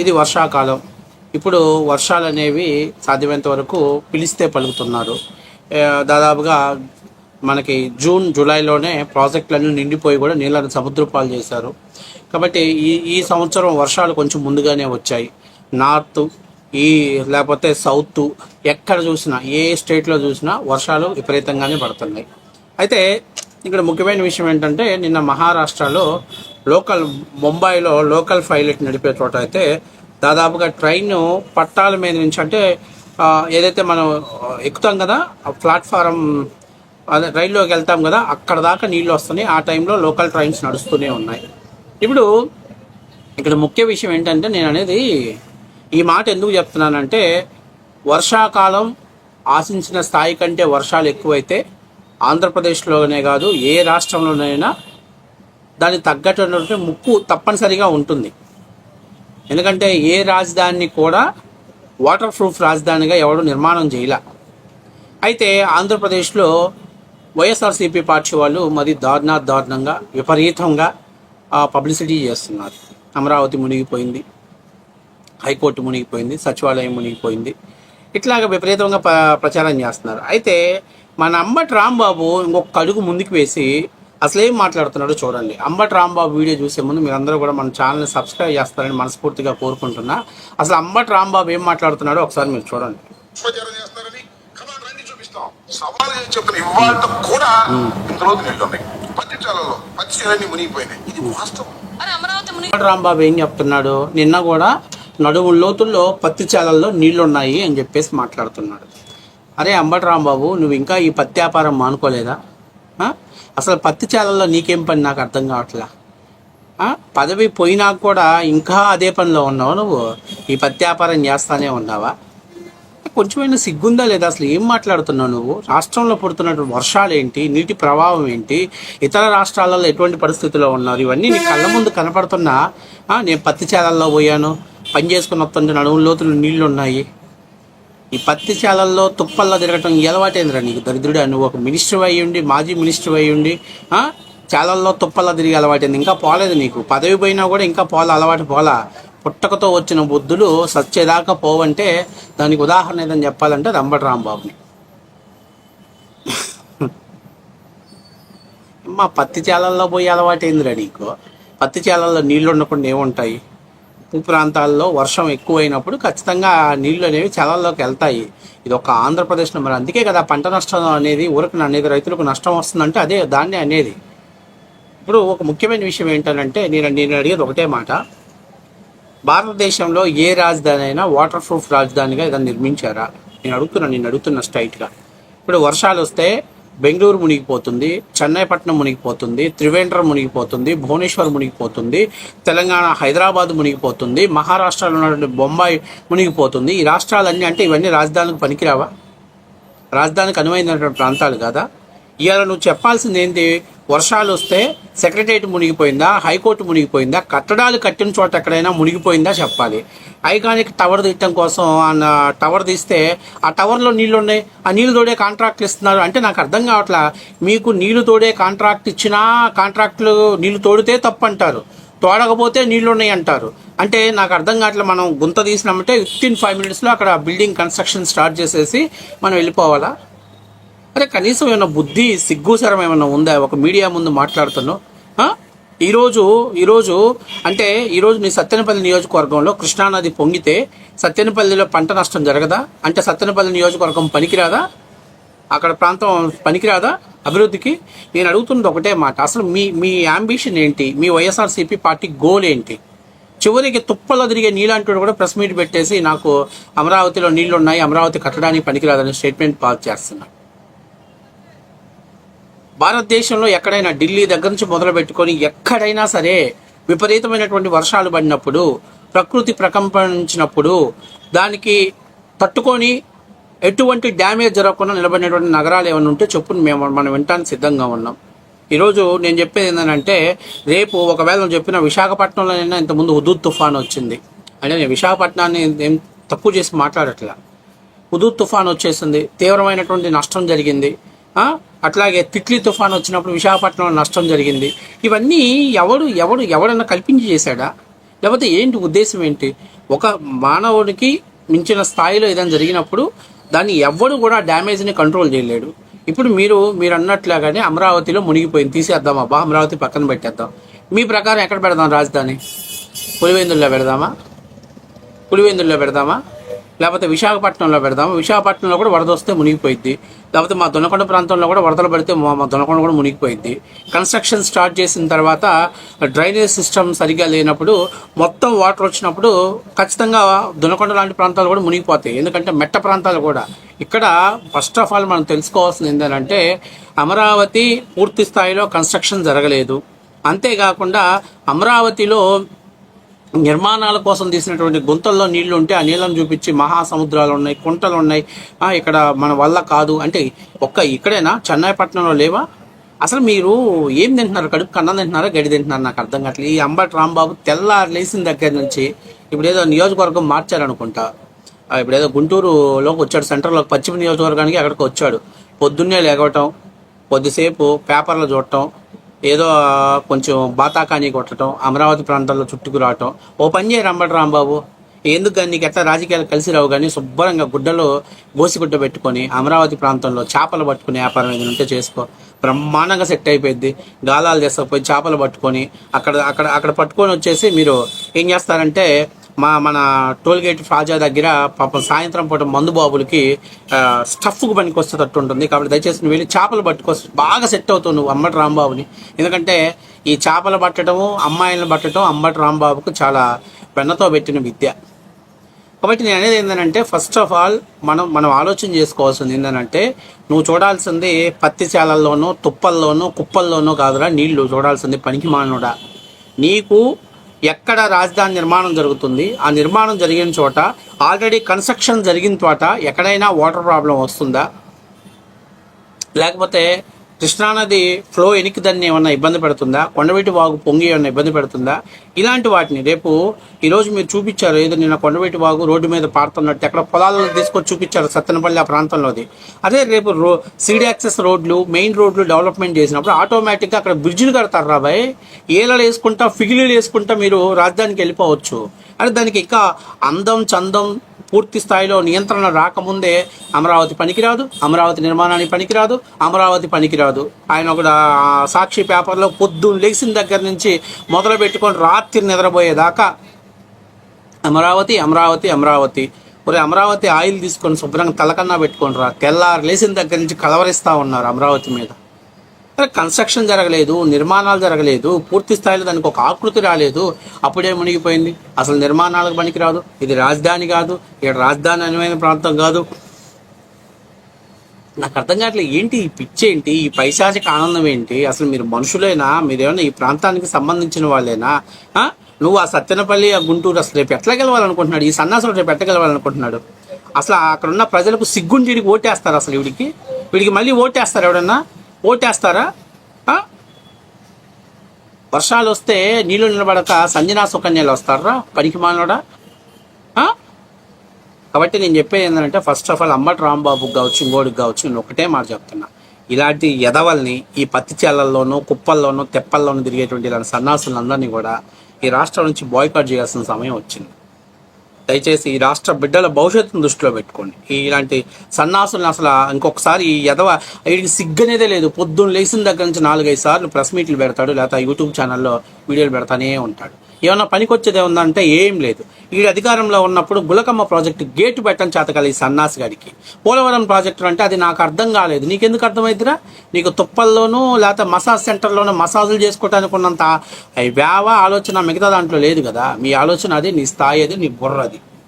ఇది వర్షాకాలం. ఇప్పుడు వర్షాలు అనేవి సాధ్యమైనంత వరకు పిలిస్తే పలుకుతున్నారు. దాదాపుగా మనకి జూన్ జూలైలోనే ప్రాజెక్టులన్నీ నిండిపోయి కూడా నీళ్ళను సముద్ర పాలు చేశారు. కాబట్టి ఈ ఈ సంవత్సరం వర్షాలు కొంచెం ముందుగానే వచ్చాయి. నార్త్ ఈ లేకపోతే సౌత్ ఎక్కడ చూసినా ఏ స్టేట్లో చూసినా వర్షాలు విపరీతంగానే పడుతున్నాయి. అయితే ఇక్కడ ముఖ్యమైన విషయం ఏంటంటే నిన్న మహారాష్ట్రలో లోకల్ ముంబైలో లోకల్ పైలట్ నడిపే చోట అయితే దాదాపుగా ట్రైన్ పట్టాల మీద నుంచి అంటే ఏదైతే మనం ఎక్కుతాం కదా ప్లాట్ఫారం అదే రైల్లోకి వెళ్తాం కదా అక్కడ దాకా నీళ్ళు వస్తున్నాయి. ఆ టైంలో లోకల్ ట్రైన్స్ నడుస్తూనే ఉన్నాయి. ఇప్పుడు ఇక్కడ ముఖ్య విషయం ఏంటంటే నేను అనేది ఈ మాట ఎందుకు చెప్తున్నానంటే వర్షాకాలం ఆశించిన స్థాయి కంటే వర్షాలు ఎక్కువైతే ఆంధ్రప్రదేశ్లోనే కాదు ఏ రాష్ట్రంలోనైనా దానికి తగ్గట్టున్నటువంటి ముప్పు తప్పనిసరిగా ఉంటుంది. ఎందుకంటే ఏ రాజధానిని కూడా వాటర్ ప్రూఫ్ రాజధానిగా ఎవడు నిర్మాణం చేయలే. అయితే ఆంధ్రప్రదేశ్లో వైఎస్ఆర్సీపీ పార్టీ వాళ్ళు మరి దారుణ దారుణంగా విపరీతంగా పబ్లిసిటీ చేస్తున్నారు. అమరావతి మునిగిపోయింది హైకోర్టు మునిగిపోయింది సచివాలయం మునిగిపోయింది. ఇట్లాగ విపరీతంగా ప్రచారం చేస్తున్నారు. అయితే మన అంబటి రాంబాబు ఇంకొక అడుగు ముందుకు వేసి అసలు ఏం మాట్లాడుతున్నాడో చూడండి. అంబటి రాంబాబు వీడియో చూసే ముందు మీరందరూ కూడా మన ఛానల్ని సబ్స్క్రైబ్ చేస్తారని మనస్ఫూర్తిగా కోరుకుంటున్నా. అసలు అంబటి రాంబాబు ఏం మాట్లాడుతున్నాడో ఒకసారి మీరు చూడండి. సవాల్ చెప్తున్న ఇవాళ కూడా మునిగిపోయినాయి. ఇది వాస్తవం. అంబటి రాంబాబు ఏం చెప్తున్నాడు? నిన్న కూడా నడుము లోతుల్లో పత్తి చాలల్లో నీళ్ళున్నాయి అని చెప్పేసి మాట్లాడుతున్నాడు. అరే అంబటి రాంబాబు నువ్వు ఇంకా ఈ పత్తి వ్యాపారం మానుకోలేదా? అసలు పత్తి చేలల్లో నీకేం పని నాకు అర్థం కావట్లా? పదవి పోయినా కూడా ఇంకా అదే పనిలో ఉన్నావు నువ్వు? ఈ పత్తి వ్యాపారం చేస్తానే ఉన్నావా? కొంచెమైనా సిగ్గుందా లేదా? అసలు ఏం మాట్లాడుతున్నావు నువ్వు? రాష్ట్రంలో పుడుతున్నటువంటి వర్షాలు ఏంటి నీటి ప్రభావం ఏంటి? ఇతర రాష్ట్రాలలో ఎటువంటి పరిస్థితుల్లో ఉన్నారు? ఇవన్నీ నీ కళ్ళ ముందు కనపడుతున్నా నేను పత్తి చేలల్లో పోయాను. పని చేసుకుని వస్తుంటే నడుము లోతులు నీళ్ళు ఉన్నాయి ఈ పత్తి చేలల్లో తుప్పల్లో తిరగటం అలవాటైందిరా నీకు? దరిద్రుడా నువ్వు ఒక మినిస్టర్ అయ్యుండి మాజీ మినిస్టర్ అయ్యి ఉండి చాలల్లో తుప్పల్లో తిరిగి అలవాటైంది? ఇంకా పోలేదు నీకు. పదవి పోయినా కూడా ఇంకా పోల అలవాటు పోలా. పుట్టకతో వచ్చిన బుద్ధులు సచ్చేదాకా పోవంటే దానికి ఉదాహరణ ఏదని చెప్పాలంటే అది రాంబాబుని. మా పత్తి చేలల్లో పోయి అలవాటైందిరా నీకు? పత్తి చేలల్లో నీళ్ళు ఉండకుండా ఏముంటాయి? భూ ప్రాంతాల్లో వర్షం ఎక్కువైనప్పుడు ఖచ్చితంగా ఆ నీళ్ళు అనేవి చలల్లోకి వెళ్తాయి. ఇది ఒక ఆంధ్రప్రదేశ్ మరి అందుకే కదా పంట నష్టం అనేది ఊరికి అనేది రైతులకు నష్టం వస్తుందంటే అదే దాన్ని అనేది. ఇప్పుడు ఒక ముఖ్యమైన విషయం ఏంటంటే నేను నేను అడిగేది ఒకటే మాట. భారతదేశంలో ఏ రాజధాని అయినా వాటర్ ప్రూఫ్ రాజధానిగా ఏదైనా నిర్మించారా? నేను అడుగుతున్నాను నేను అడుగుతున్నా స్ట్రైట్గా ఇప్పుడు వర్షాలు వస్తే బెంగళూరు మునిగిపోతుంది చెన్నైపట్నం మునిగిపోతుంది త్రివేంద్రం మునిగిపోతుంది భువనేశ్వర్ మునిగిపోతుంది తెలంగాణ హైదరాబాద్ మునిగిపోతుంది మహారాష్ట్రలో ఉన్నటువంటి బొంబాయి మునిగిపోతుంది. ఈ రాష్ట్రాలన్నీ అంటే ఇవన్నీ రాజధానికి పనికిరావా? రాజధానికి అనువైనటువంటి ప్రాంతాలు కదా? ఇవాళ నువ్వు చెప్పాల్సింది ఏంటి? వర్షాలు వస్తే సెక్రటరియట్ మునిగిపోయిందా? హైకోర్టు మునిగిపోయిందా? కట్టడాలు కట్టిన చోట ఎక్కడైనా మునిగిపోయిందా చెప్పాలి. ఐకానిక్ టవర్ తీయటం కోసం ఆ టవర్ తీస్తే ఆ టవర్లో నీళ్ళు ఉన్నాయి ఆ నీళ్ళు తోడే కాంట్రాక్ట్లు ఇస్తున్నారు. అంటే నాకు అర్థం కావట్లా మీకు నీళ్ళు తోడే కాంట్రాక్ట్ ఇచ్చినా కాంట్రాక్ట్లు నీళ్ళు తోడితే తప్పు అంటారు తోడకపోతే నీళ్ళు ఉన్నాయి అంటారు. అంటే నాకు అర్థం కావట్లే మనం గుంత తీసినామంటే విత్ ఇన్ ఫైవ్ మినిట్స్లో అక్కడ బిల్డింగ్ కన్స్ట్రక్షన్ స్టార్ట్ చేసేసి మనం వెళ్ళిపోవాలా? అరే కనీసం ఏమైనా బుద్ధి సిగ్గుసరం ఏమైనా ఉందా? ఒక మీడియా ముందు మాట్లాడుతున్నావు ఈరోజు ఈరోజు అంటే ఈరోజు నీ సత్తెనపల్లి నియోజకవర్గంలో కృష్ణానది పొంగితే సత్తెనపల్లిలో పంట నష్టం జరగదా? అంటే సత్తెనపల్లి నియోజకవర్గం పనికిరాదా? అక్కడ ప్రాంతం పనికిరాదా అభివృద్ధికి? నేను అడుగుతున్నది ఒకటే మాట. అసలు మీ మీ అంబిషన్ ఏంటి? మీ వైఎస్ఆర్సీపీ పార్టీ గోల్ ఏంటి? చివరికి తుప్పలో తిరిగే నీలాంటి కూడా ప్రెస్ మీట్ పెట్టేసి నాకు అమరావతిలో నీళ్ళు ఉన్నాయి అమరావతి కట్టడానికి పనికిరాదని స్టేట్మెంట్ పాస్ చేస్తున్నా. భారతదేశంలో ఎక్కడైనా ఢిల్లీ దగ్గర నుంచి మొదలు పెట్టుకొని ఎక్కడైనా సరే విపరీతమైనటువంటి వర్షాలు పడినప్పుడు ప్రకృతి ప్రకంపించినప్పుడు దానికి తట్టుకొని ఎటువంటి డ్యామేజ్ జరగకుండా నిలబడినటువంటి నగరాలు ఏమైనా ఉంటే చెప్పు మేము మనం వినటానికి సిద్ధంగా ఉన్నాం. ఈరోజు నేను చెప్పేది ఏంటంటే రేపు ఒకవేళ నేను చెప్పిన విశాఖపట్నంలోనైనా ఇంతకుముందు హుదూద్ తుఫాన్ వచ్చింది. అంటే నేను విశాఖపట్నాన్ని ఏం తక్కువ చేసి మాట్లాడట్లా. హుదూద్ తుఫాన్ వచ్చేసింది తీవ్రమైనటువంటి నష్టం జరిగింది. అట్లాగే తిట్లీ తుఫాన్ వచ్చినప్పుడు విశాఖపట్నంలో నష్టం జరిగింది. ఇవన్నీ ఎవడు ఎవడు ఎవడన్నా కల్పించి చేశాడా? లేకపోతే ఏంటి ఉద్దేశం ఏంటి? ఒక మానవుడికి మించిన స్థాయిలో ఏదైనా జరిగినప్పుడు దాన్ని ఎవడు కూడా డ్యామేజ్ని కంట్రోల్ చేయలేడు. ఇప్పుడు మీరు మీరు అన్నట్లాగానే అమరావతిలో మునిగిపోయింది. తీసేద్దాం అబ్బా అమరావతి పక్కన పెట్టేద్దాం. మీ ప్రకారం ఎక్కడ పెడదాం రాజధాని? పులివెందుల్లో పెడదామా? పులివెందుల్లో పెడదామా? లేకపోతే విశాఖపట్నంలో పెడదాం. విశాఖపట్నంలో కూడా వరద వస్తే మునిగిపోయింది లేకపోతే మా దొనకొండ ప్రాంతంలో కూడా వరదలు పడితే మా మా దొనకొండ కూడా మునిగిపోయింది కన్స్ట్రక్షన్ స్టార్ట్ చేసిన తర్వాత డ్రైనేజ్ సిస్టమ్ సరిగా లేనప్పుడు మొత్తం వాటర్ వచ్చినప్పుడు ఖచ్చితంగా దొనకొండ లాంటి ప్రాంతాలు కూడా మునిగిపోతాయి. ఎందుకంటే మెట్ట ప్రాంతాలు కూడా. ఇక్కడ ఫస్ట్ ఆఫ్ ఆల్ మనం తెలుసుకోవాల్సింది ఏంటంటే అమరావతి పూర్తి స్థాయిలో కన్స్ట్రక్షన్ జరగలేదు. అంతేకాకుండా అమరావతిలో నిర్మాణాల కోసం తీసినటువంటి గుంతల్లో నీళ్ళు ఉంటే ఆ నీళ్ళను చూపించి మహాసముద్రాలు ఉన్నాయి కుంటలు ఉన్నాయి. ఇక్కడ మన వల్ల కాదు. అంటే ఒక్క ఇక్కడేనా? చెన్నై పట్టణంలో లేవా? అసలు మీరు ఏం తింటున్నారు? కడుపు కన్నం తింటున్నారా? గడి తింటున్నారు? నాకు అర్థం కావట్లేదు. ఈ అంబటి రాంబాబు తెల్లారు లేచిన దగ్గర నుంచి ఇప్పుడు ఏదో నియోజకవర్గం మార్చారనుకుంటా. ఇప్పుడు ఏదో గుంటూరులోకి వచ్చాడు సెంటర్లోకి పశ్చిమ నియోజకవర్గానికి అక్కడికి వచ్చాడు. పొద్దున్నే లేగవటం కొద్దిసేపు పేపర్లు చూడటం ఏదో కొంచెం బాతాకాని కొట్టడం అమరావతి ప్రాంతాల్లో చుట్టుకు రావటం. ఓ పని చేయ రంబటి రాంబాబు ఎందుకు కానీ నీకు ఎట్లా రాజకీయాలు కలిసి రావు కానీ శుభ్రంగా గుడ్డలో గోసిగుడ్డ పెట్టుకొని అమరావతి ప్రాంతంలో చేపలు పట్టుకునే వ్యాపారం ఏదైనా ఉంటే చేసుకో. బ్రహ్మాండంగా సెట్ అయిపోయింది గాలాలు తీసుకుపోయి చేపలు పట్టుకొని అక్కడ అక్కడ అక్కడ పట్టుకొని వచ్చేసి మీరు ఏం చేస్తారంటే మా మన టోల్గేట్ ప్లాజా దగ్గర పాపం సాయంత్రం పూట మందు బాబులకి స్టఫ్కు పనికి వస్తేటట్టు ఉంటుంది కాబట్టి దయచేసి నువ్వు వెళ్ళి చేపలు పట్టుకొస్తే బాగా సెట్ అవుతావు నువ్వు అమ్మటి రాంబాబుని. ఎందుకంటే ఈ చేపలు పట్టడము అమ్మాయిలను పట్టడం అమ్మటి రాంబాబుకు చాలా వెన్నతో పెట్టిన విద్య. కాబట్టి నేను అనేది ఏంటంటే ఫస్ట్ ఆఫ్ ఆల్ మనం మనం ఆలోచన చేసుకోవాల్సింది ఏంటంటే నువ్వు చూడాల్సింది పత్తి శాలల్లోనూ తుప్పల్లోనూ కుప్పల్లోనూ కాదురా నీళ్ళు. చూడాల్సింది పనికి మానుడా నీకు ఎక్కడ రాజధాని నిర్మాణం జరుగుతుంది? ఆ నిర్మాణం జరిగిన చోట ఆల్రెడీ కన్స్ట్రక్షన్ జరిగిన చోట ఎక్కడైనా వాటర్ ప్రాబ్లం వస్తుందా? లేకపోతే కృష్ణానది ఫ్లో ఎనికి దాన్ని ఏమన్నా ఇబ్బంది పెడుతుందా? కొండవీటి వాగు పొంగి ఏమన్నా ఇబ్బంది పెడుతుందా? ఇలాంటి వాటిని రేపు ఈరోజు మీరు చూపించారు ఏదో నిన్న కొండవీటి వాగు రోడ్డు మీద పారుతున్నట్టు అక్కడ పొలాలను తీసుకొని చూపించారు సత్తెనపల్లి ఆ ప్రాంతంలోది. అదే రేపు రో సీడ్ యాక్సెస్ రోడ్లు మెయిన్ రోడ్లు డెవలప్మెంట్ చేసినప్పుడు ఆటోమేటిక్గా అక్కడ బ్రిడ్జిలు కడతారు రాబాయ్ ఏలలు వేసుకుంటా ఫిగిలీలు వేసుకుంటా మీరు రాజధానికి వెళ్ళిపోవచ్చు. అంటే దానికి ఇంకా అందం చందం పూర్తి స్థాయిలో నియంత్రణ రాకముందే అమరావతి పనికిరాదు అమరావతి నిర్మాణానికి పనికిరాదు అమరావతి పనికిరాదు. ఆయన ఒక సాక్షి పేపర్లో పొద్దున్న లేచిన దగ్గర నుంచి మొదలు పెట్టుకొని రాత్రి నిద్రపోయేదాకా అమరావతి అమరావతి అమరావతి. ఒరే అమరావతి ఆయిల్ తీసుకొని శుభ్రంగా తలకన్నా పెట్టుకొని రా. తెల్లారు లేచిన దగ్గర నుంచి కలవరిస్తా ఉన్నారు అమరావతి మీద. కన్స్ట్రక్షన్ జరగలేదు నిర్మాణాలు జరగలేదు పూర్తి స్థాయిలో దానికి ఒక ఆకృతి రాలేదు అప్పుడే మునిగిపోయింది. అసలు నిర్మాణాలకు పనికిరాదు. ఇది రాజధాని కాదు. ఇక్కడ రాజధాని అనువైన ప్రాంతం కాదు. నాకు అర్థం కావట్లేదు. ఏంటి ఈ పిచ్చి ఏంటి? ఈ పైశాచిక ఆనందం ఏంటి? అసలు మీరు మనుషులైనా? మీరేమైనా ఈ ప్రాంతానికి సంబంధించిన వాళ్ళేనా? నువ్వు ఆ సత్తెనపల్లి ఆ గుంటూరు అసలు రేపు ఎట్లా గెలవాలనుకుంటున్నాడు? ఈ సన్నాసులు రేపు ఎట్లా గెలవాలనుకుంటున్నాడు? అసలు అక్కడ ఉన్న ప్రజలకు సిగ్గుండి వీడికి ఓటేస్తారు అసలు వీడికి వీడికి మళ్ళీ ఓటేస్తారు ఎవడన్నా ఓటేస్తారా? వర్షాలు వస్తే నీళ్ళు నిలబడక సంజనా సుకన్యలు వస్తారా? పనికి మానోడా కాబట్టి నేను చెప్పేది ఏంటంటే ఫస్ట్ ఆఫ్ ఆల్ అంబటి రాంబాబుకి కావచ్చు ఇంకోటికి కావచ్చు నేను ఒకటే మాట చెప్తున్నా. ఇలాంటి ఎదవల్ని ఈ పత్తి చేలల్లోనూ కుప్పల్లోనూ తెప్పల్లోనూ తిరిగేటువంటి ఇలాంటి సన్నాసులందరినీ కూడా ఈ రాష్ట్రం నుంచి బాయ్కాట్ చేయాల్సిన సమయం వచ్చింది. దయచేసి ఈ రాష్ట్ర బిడ్డల భవిష్యత్తును దృష్టిలో పెట్టుకోండి. ఇలాంటి సన్నాసులను అసలు ఇంకొకసారి ఈ ఎదవ వీడికి సిగ్గనేదే లేదు. పొద్దున్న లేచిన దగ్గర నుంచి నాలుగైదు సార్లు ప్రెస్ మీట్లు పెడతాడు లేకపోతే యూట్యూబ్ ఛానల్లో వీడియోలు పెడతానే ఉంటాడు. ఏమన్నా పనికొచ్చేది ఉందంటే ఏం లేదు. ఈ అధికారంలో ఉన్నప్పుడు గులకమ్మ ప్రాజెక్టు గేటు పెట్టని చేతకాలి ఈ సన్నాసి గారికి. పోలవరం ప్రాజెక్టు అంటే అది నాకు అర్థం కాలేదు. నీకెందుకు అర్థమైద్దిరా నీకు తుప్పల్లోనూ లేకపోతే మసాజ్ సెంటర్లోనూ మసాజులు చేసుకోవడానికి ఉన్నంత వేవ ఆలోచన మిగతా దాంట్లో లేదు కదా. మీ ఆలోచన అది నీ స్థాయి అది నీ బుర్ర అది.